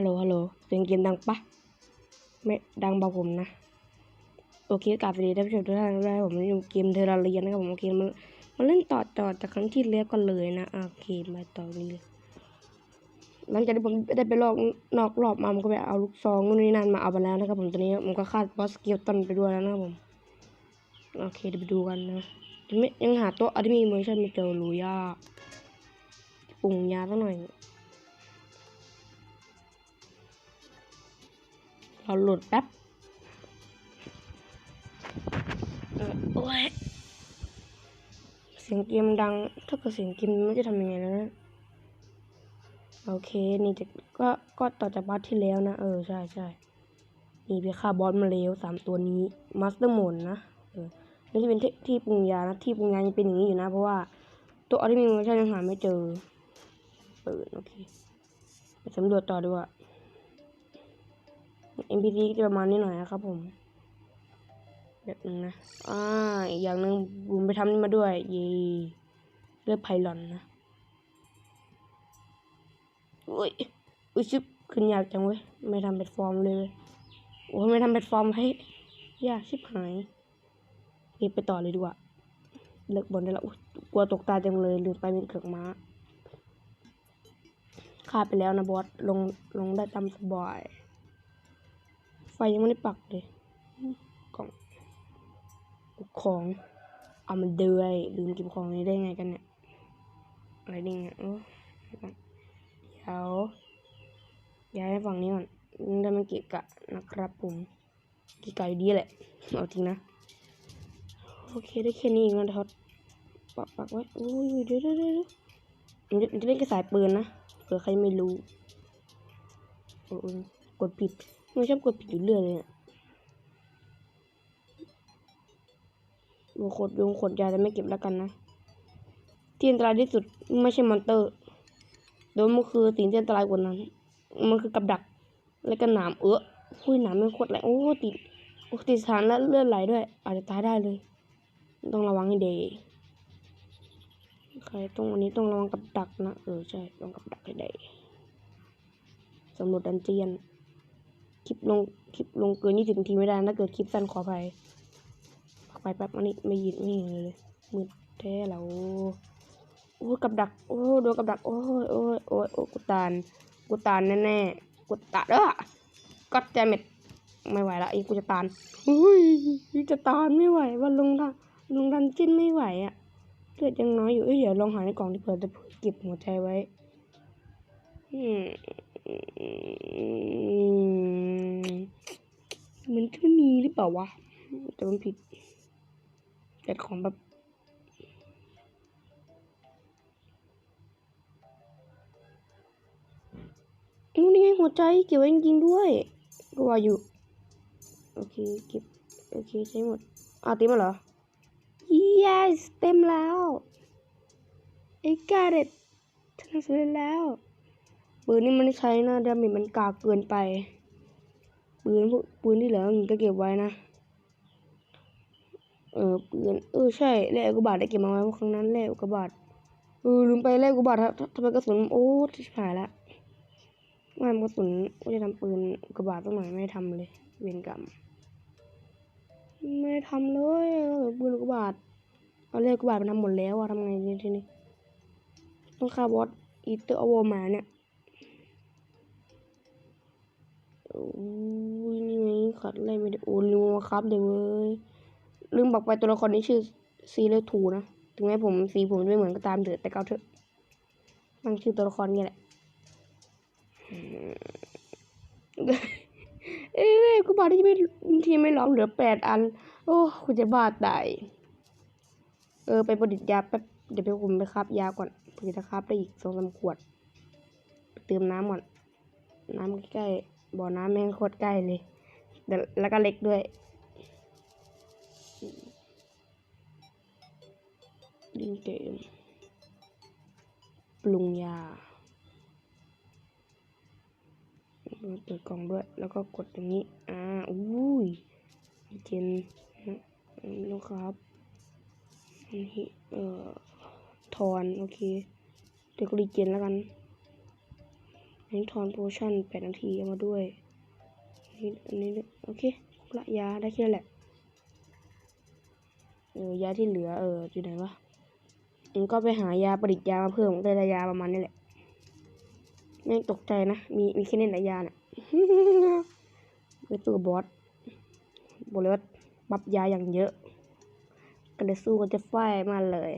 ฮัลโหลฮัลโหลเสียงเกมดังปะไม่ดังเบาผมนะ โอเคกลับสวัสดีท่านผู้ชมทุกท่านด้วยผมอยู่เกมเทอร์เรียนนะครับผมโอเคมันมันเล่นต่อต่อจากครั้งที่แล้วกันเลยนะโอเคมาต่อนี้เลยหลังจากที่ผมได้ไปลอกนอกรอบมาผมก็ไปเอาลูกซองนู่นนี่นั่นมาเอาไปแล้วนะครับผมตอนนี้ผมก็คาดบอสเกียวตันไปด้วยแล้วนะครับผมโอเคเดี๋ยวไปดูกันนะยังหาตัวอัลติมีเมชั่นไม่เจอรู้ยากปรุงยาสักหน่อย เราโหลดแป๊บเออโอ้ยเสียงเกมดัง ถ้าเกิดเสียงเกมไม่จะทำยังไงนะ โอเค นี่จะก็ก็ต่อจากบอสที่แล้วนะ เออ ใช่ใช่นี่ไปฆ่าบอสมาแล้วสามตัวนี้มาสเตอร์โหมนนะ เออนี่จะเป็นที่ที่ปรุงยานะ ที่ปรุงยายังเป็นอย่างนี้อยู่นะ เพราะว่าตัวออริมิมชั่นยังหาไม่เจอเปิดโอเคไปสำรวจต่อดีกว่า NPC ก็จะประมาณนี้หน่อยนะครับผมแบบนึงนะ อ่า อีกอย่างหนึ่งบุมไปทำนี่มาด้วย เย่เลือกไพลอนนะอุ้ยอุ้ยชิบขึ้นยากจังเว้ย ไม่ทำเป็นฟอร์มเลย โอ้ยไม่ทำเป็นฟอร์มให้ ยากชิบหายนี่ไปต่อเลยดีกว่า เลิกบนได้แล้วอุ๊ยกลัวตกตาจังเลย ลืมไปเป็นเกือกม้าฆ่าไปแล้วนะบอส ลง ลงได้ตามสบาย ยังไม่ได้ปักเลยกล่องของเอามันเดือยลืมเก็บของนี้ได้ไงกันเนี่ยอะไรนี่ไงโอ้เดี๋ยวย้ายฝั่งนี้ก่อนได้มันเกะกะนะครับผมเกะกะอยู่ดีแหละเอาจริงนะโอเคได้แค่นี้เองนะท็อตปักปักไว้โอ้ยเดี๋ยวเดี๋ยวเดี๋ยวมันจะเล่นกระสายปืนนะเผื่อใครไม่รู้กดผิด ไม่ชอบกดผิดอยู่เรื่อยเลยเนี่ยลงขดลงขดยาแต่ไม่เก็บแล้วกันนะ ที่อันตรายที่สุดไม่ใช่มอนเตอร์ โดยมันคือสิ่งที่อันตรายกว่านั้น มันคือกับดัก และก็หนามเออหุ้ยหนามไม่โคตรแรงโอ้ติดโอ้ติดสานแล้วเลือดไหลด้วย อาจจะตายได้เลย ต้องระวังให้ดีใครต้องอันนี้ต้องระวังกับดักนะ เออใช่ต้องกับดักให้ดีสำรวจดันเจียน คลิปลงคลิปลงเกินยี่สิบนาทีไม่ได้ถ้าเกิดคลิปสั้นขออภัยไปแป๊บอันนี้ไม่ยินไม่เห็นเลยมืดแท้แล้วโอ้ยกับดัก โอ้ยโดนกับดัก โอ้ยโอ้ยโอ้ยโอ้ยกูตานกูตานแน่ๆกูตานเด้อก็แจเม็ดไม่ไหวละอ้กูจะตานอุ้ยจะตานไม่ไหวว่าลงดันลงดันจิ้นไม่ไหวอะเลือดยังน้อยอยู่เอ้ยเดี๋ยวลองหาในกล่องที่เผื่อจะเก็บหัวใจไว้อืม มันจะไม่มีหรือเปล่าวะแต่มันผิดแต่ของแบบนู่นนี่ไงหัวใจเก็บไว้จริงด้วยก็ว่าอยู่ โอเคเก็บโอเคใช้หมดอ้าวเต็มแล้วเหรอ yes เต็มแล้ว I got it ทำสำเร็จแล้วปืนนี่มันใช้นะดาเมจมันกากเกินไป ปืนพวกปืนที่เหลือก็เก็บไว้นะ เออปืนเออใช่แลกกกาบาตได้เก็บมาไว้เพราะครั้งนั้นแลกกกาบาตเออลืมไปแลกอุกกาบาตทำทำไมกระสุนโอ้ชิบหายละว่าทำกระสุนว่จะทำปืนกกาบาตสักหน่อยไม่ทำเลย เวรกรรมไม่ทำเลยเออปืนกกาบาตเอาแลกกกาบาตมันทำหมดแล้วอะทำไงทีนี้ต้องฆ่าบอสอีเตอร์อวอร์มาเนี่ย โอ้ยนี่ไงขัดอะไรไม่ได้โอ้ลืมมาครับเดี๋ยวเว้ยลืมบอกไปตัวละครนี้ชื่อซีเลทูนะถึงแม้ผมสีผมจะไม่เหมือนก็ตามเถอะแต่เกาเถอะตั้งชื่อตัวละครนี่แหละเอ้ยกูบอกที่ไม่ที่ไม่ร้องเหลือแปดอัน โอ้คุณจะบ้าตายเออไปประดิษฐ์ยาแป๊บเดี๋ยวไปผมไปครับยาก่อนเพื่อจะครับได้อีกสองสามขวดไปเติมน้ำก่อน น้ำใกล้ๆ บ่อน้ำแม่งโคตรใกล้เลยแล้วก็เล็กด้วยลิงเกม ปรุงยาเปิดกล่องด้วย แล้วก็กดอย่างนี้ อ่า อุ้ยเจนนะลูกครับอันนี้เอ่อทอน โอเค เดี๋ยวก็รีเจนแล้วกัน อันนี้ทอนโพชั่นแปดนาทีเอามาด้วยอันนี้อันนี้โอเคละยาได้แค่นั้นแหละเออยาที่เหลือเอออยู่ไหนวะเองก็ไปหายาประดิษฐ์ยามาเพิ่มได้ยาประมาณนี้แหละแม่ตกใจนะ มีมีแค่นี้หละยาเนี่ยไปสู้กับบอสบอกเลยว่าบับยาอย่างเยอะก็เลยสู้กันจะไฟมาเลย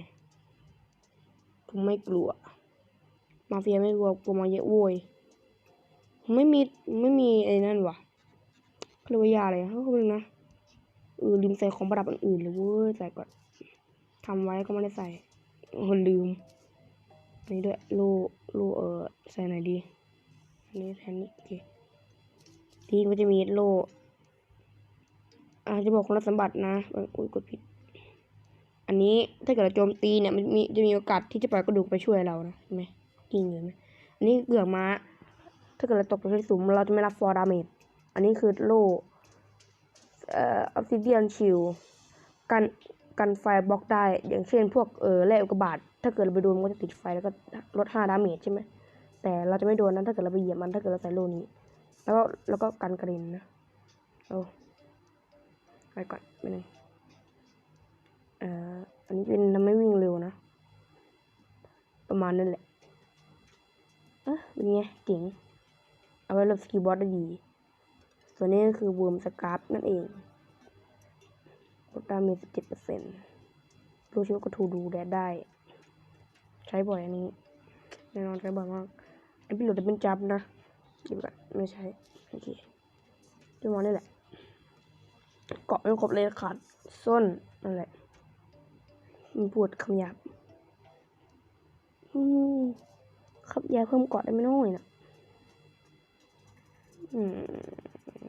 ผมไม่กลัว มาเฟียไม่กลัวกลัวมาเยอะโว้ย ไม่มีไม่มีไอ้นั่นวะเรียกว่ายาอะไรเขาคือนะเออลืมใส่ของประดับอื่นๆเลยเว้ยใส่ก่อนทำไว้ก็ไม่ได้ใส่โอ้ลืมนนี้ด้วยโลโลเออใส่ไหนดีอันนี้แทนนี้โอเคทีนี้ก็จะมีโลอาจะบอกคุณสมบัตินะอออุ้ยกดผิด อันนี้ถ้าเกิดเราโจมตีเนี่ยมันมีจะมีโอกาสที่จะปล่อยกระดูกไปช่วยเรานะเห็นไหมกินเลยไหมอันนี้เกือกม้า ถ้าเกิดเราตกไปที่สูงเราจะไม่รับฟอร์ดาเมจอันนี้คือโล่เอ่อออฟซิเดียนชิลกันกันไฟบล็อกได้ อย่างเช่นพวกเออแร่อุกกาบาตถ้าเกิดเราไปโดนมันก็จะติดไฟแล้วก็ลดห้าดาเมจใช่ไหมแต่เราจะไม่โดนนะถ้าเกิดเราไปเหยียบมันถ้าเกิดเราใส่โล่นี้ แล้วก็แล้วก็กันกระเด็นนะเอาไปก่อนไปหนึ่งเอ่ออันนี้เป็นทำให้วิ่งเร็วนะ ประมาณนั้นแหละ เอ๊ะเป็นไงเจ๋ง เอาไว้ลบสกิลบอสได้ดี ส่วนนี้ก็คือเวิร์มสกาฟนั่นเองลดดาเมจสิบเจ็ดเปอร์เซ็นต์รู้ชื่อว่าก็ทูดูแดดได้ ใช้บ่อยอันนี้ แน่นอนใช้บ่อยมากไอพี่หลุดจะเป็นจับนะเดี๋ยวก่อนไม่ใช่โอเคจังหวะนี่แหละ เกาะไม่ครบเลยขาดส้นนั่นแหละมันปวดคำหยาบอืมขับเพิ่มเกาะได้ไม่น้อยนะ อืม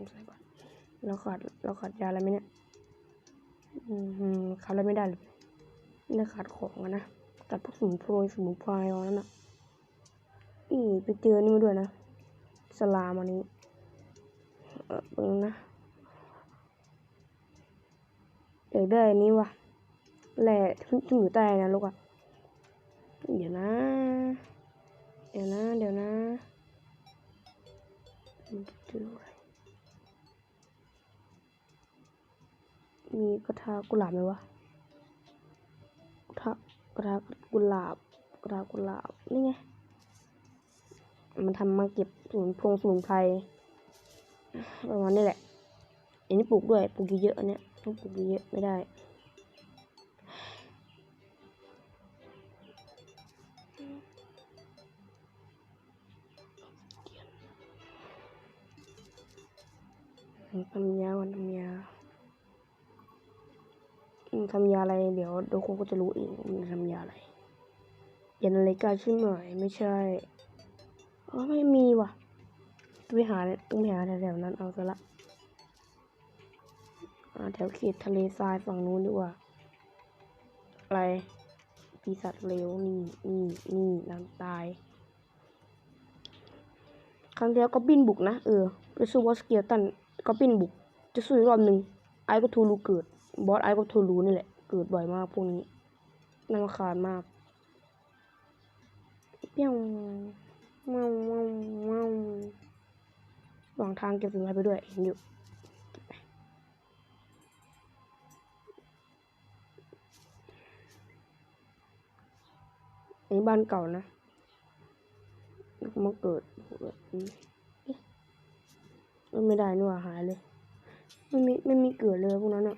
ใส่ก่อนเราขาดเราขาดยาอะไรไหมเนี่ย อืมขาดอะไรไม่ได้เลยไม่ได้ขาดของอะนะตัดพวกสมุนไพรสมุนไพรเอานั่นน่ะอีไปเจอนี่มาด้วยนะ สลามอันนี้ เออเบิ่งนะอยากได้อันนี้ว่ะแหละที่ที่อยู่ใต้นะลูกอะเดี๋ยวนะ เดี๋ยวนะ เดี๋ยวนะ มีกระทากุหลาบไหมวะกระทากระทากุหลาบกระทากุหลาบนี่ไงมันทำมาเก็บสมุนพงสมุนไพรประมาณนี้แหละอันนี้ปลูกด้วยปลูกเยอะๆอันเนี้ยต้องปลูกเยอะไม่ได้ อืมทำยาอะไร เดี๋ยวเดี๋ยวคงก็จะรู้เองว่ามันทำยาอะไรยานาฬิกาใช่ไหมไม่ใช่อ๋อไม่มีว่ะต้องไปหาต้องไปหาแถวๆนั้นเอาซะละแถวเขตทะเลทรายฝั่งนู้นดีกว่า อะไรปีศาจเร็วนี่นี่นี่นางตาย ครั้งที่แล้วก็บินบุกนะ เออไปสู้บอสเกียตันก็บินบุก จะสู้อีกรอบหนึ่งไอ้ก็ทูรูเกิด บอสไอ้ก็ทูรูนี่แหละ เกิดบ่อยมากพวกนี้น่ารำคาญมากเปี้ยงเมาเมาเมาหวังทางเก็บสมุนไพรไปด้วยเห็นอยู่ไอันนี้บ้านเก่านะแล้วก็มาเกิดแบบนี้เออไม่ได้นี่หว่าหายเลย ไม่มีไม่มีเกิดเลยพวกนั้นอะ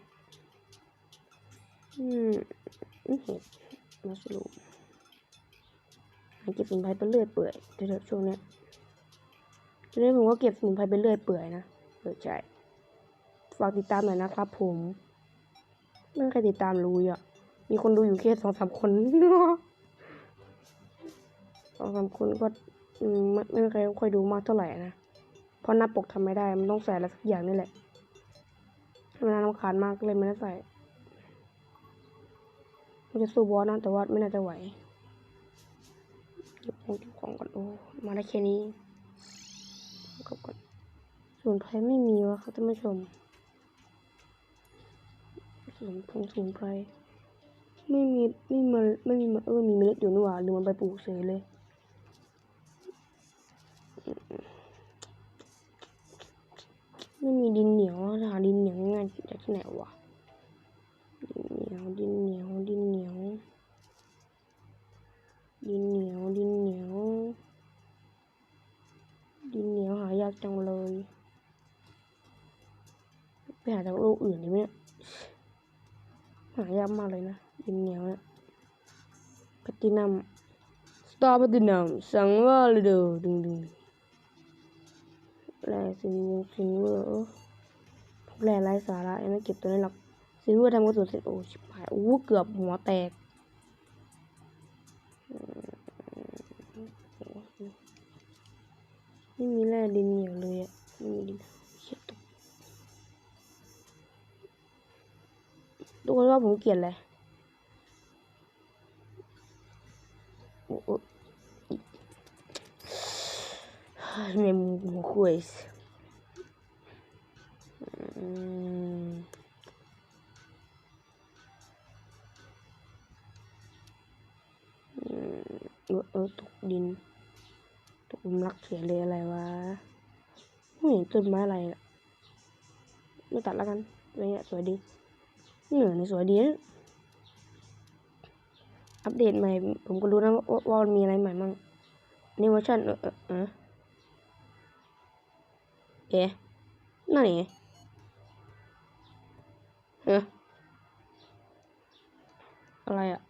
นี่เห็ดมาสรุปหาเก็บสมุนไพรไปเรื่อยเปื่อยเดี๋ยวช่วงเนี้ยช่วงนี้ผมก็เก็บสมุนไพรไปเรื่อยเปื่อยนะเปิดใจฝากติดตามหน่อยนะครับผมไม่มีใครติดตามรู้อะ มีคนดูอยู่แค่สองสามคนสองสามคนก็ไม่ไม่มีใครค่อยดูมากเท่าไหร่นะ เพราะหน้าปกทำไม่ได้ มันต้องใส่อะไรสักอย่างนี่แหละมันน่ารำคาญมากเลยไม่ได้ใส่ มันจะสู้บอสนะแต่ว่าไม่น่าจะไหวเก็บของเก็บของก่อนโอ้มาได้แค่นี้ก็บก่อนส่วนไพรไม่มีวะครับท่านผู้ชมส่วนพงส่วนไพรไม่มีไม่มาไม่มีมาเออมีเมล็ดอยู่นี่หว่ารือมันไปปลูกเสยเลยไม่มีดินเหนียวหาดินเหนียวง่ายจากที่ไหนวะดินเหนียวดินเหนียวดินเหน ดินเหนียว ดินเหนียว ดินเหนียวหายากจังเลย ไปหาจากโลกอื่นดีไหมเนี่ย หายากมากเลยนะ ดินเหนียวเนี่ยแพตินัมสตาร์แพตินัมสังว่าเลยเด้อดึงดึงแร่ซินซินเวอร์แร่ไร้สาระยังไม่เก็บตัวนี้หรอกซินเวอร์ทำกระสุนเสร็จโอ้ชิบหายโอ้เกือบหัวแตก ไม่มีแร่ดินเหนียวเลยอะไม่มีดินเชี่ยตกทุกคนว่าผมเกลียดอะไรโอ้โห me juez. Mm. อืม เออเออตกดิน ตกหลุมรักเสียเลยอะไรวะไม่เห็นต้นไม้อะไรอะไม่ตัดแล้วกันอะไรเงี้ยสวยดีเหนือนี่สวยดีนะอัปเดตใหม่ ผมก็รู้นะว่าวันมีอะไรใหม่มั่งนี่เวอร์ชันเออเออเออเอ๊ะนั่นไงเฮ้อะไรอะ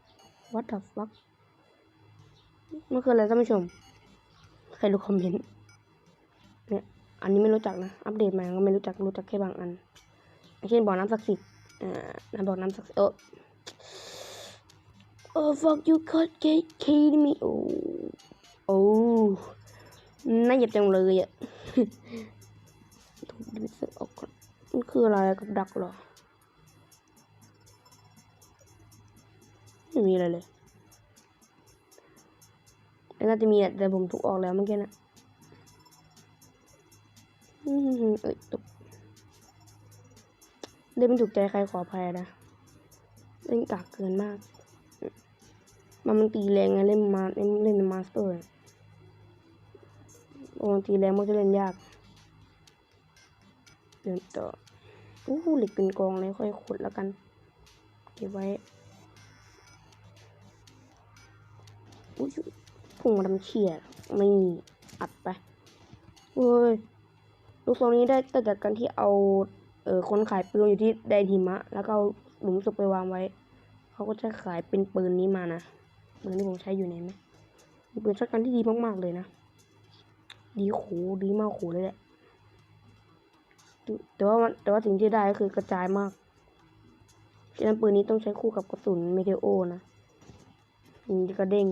what the fuck มันคืออะไรท่านผู้ชม ใครรู้คอมเมนต์ เนี่ย อันนี้ไม่รู้จักนะ อัปเดตใหม่ก็ไม่รู้จัก รู้จักแค่บางอัน เช่นบ่อน้ำศักดิ์สิทธิ์อ่าบ่อน้ำศักดิ์สิทธิ์เออเออ fuck you cut Kate Kate me โอ้โอ้น่าเหยียบจังเลยอะถูกดิสออกก่อนมันคืออะไรกับดักหรอ ไม่มีอะไรเลย น่าจะมีแหละแต่ผมถูกออกแล้วเมื่อกี้นะอืมเอ้ยตกเล่นไม่ถูกใจใครขออภัยนะเล่นกากเกินมาก มันมันตีแรงไงเล่นมาเล่นเล่นมาสเตอร์มันตีแรงมันจะเล่นยากเดินต่ออู้หูเหล็กเป็นกองเลยค่อยขุดแล้วกันเก็บไว้อุ้ย พุ่งมาทำเฉียดไม่อัดไปเฮ้ยลูกทรงนี้ได้แต่จากการที่เอาเออคนขายปืนอยู่ที่แดนหิมะ แล้วก็เอาหลุมศพไปวางไว้ เขาก็จะขายเป็นปืนนี้มานะปืนที่ผมใช้อยู่เนี่ยไหมปืนช็อตกันที่ดีมากๆเลยนะ ดีโขดีมากโขเลยแหละแต่ว่าแต่ว่าสิ่งที่ได้ก็คือกระจายมากฉะนั้นปืนนี้ต้องใช้คู่กับกระสุนเมเทโอนะมันจะกระเด้ง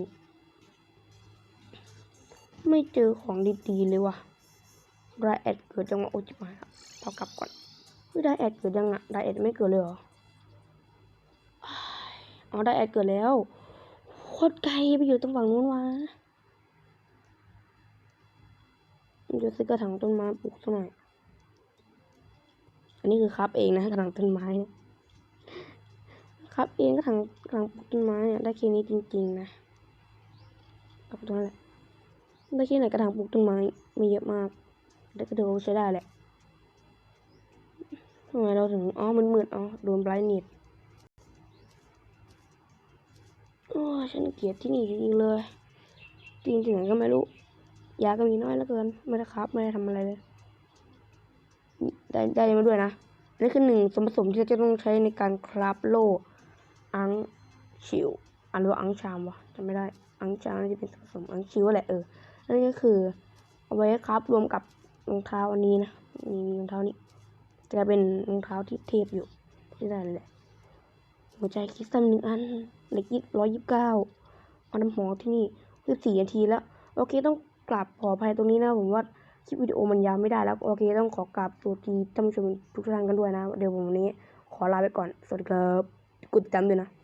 ไม่เจอของดีๆเลยว่ะไดแอดเกิดจังหวะโอจิบหายแล้วพอกลับก่อนเฮ้ยไดแอดเกิดยังอะไดแอดไม่เกิดเลยเหรออ๋อไดแอดเกิดแล้วโคตรไกลไปอยู่ตรงฝั่งนู้นวะเดี๋ยวซื้อกระถางต้นไม้ปลูกสักหน่อยอันนี้คือครับเองนะกระถางต้นไม้ครับเองกระถางกระถางปลูกต้นไม้เนี่ยได้แค่นี้จริง ๆ นะเอาตรงนั้นแหละ ได้แค่ไหนกระถางปลูกต้นไม้มีเยอะมากแต่ก็ถือว่าใช้ได้แหละทำไมเราถึงอ๋อมันมืดอ๋อโดนไบรท์เน็ตโอ้ฉันเกลียดที่นี่จริงๆเลยจริงที่ไหนก็ไม่รู้ยาก็มีน้อยเหลือเกินไม่ได้ครับ ไม่ได้ทำอะไรเลยได้ได้มาด้วยนะนี่คือหนึ่งส่วนผสมที่จะต้องใช้ในการคราฟโลอังชิวอ่านว่าอังชามวะจำไม่ได้ อังชามน่าจะเป็นส่วนผสมอังชิวแหละเออ นนี้ก็คือเอาไว้ครับรวมกับรองเท้าอันนี้นะนี่มีรองเท้านี้จะเป็นรองเท้าที่เทพอยู่ที่ได้เลยแหละหัวใจคริสตัลหนึ่งอันเหล็กยี่ร้อยยี่สิบเก้าเอาน้ำหอที่นี่สิบสี่นาทีแล้ว โอเคต้องกลับขออภัยตรงนี้นะผมว่าคลิปวิดีโอมันยาวไม่ได้แล้ว โอเคต้องขอกราบสวัสดีท่านผู้ชมทุกท่านกันด้วยนะ เดี๋ยวผมวันนี้ขอลาไปก่อน สวัสดีครับ กดติดตามด้วยนะ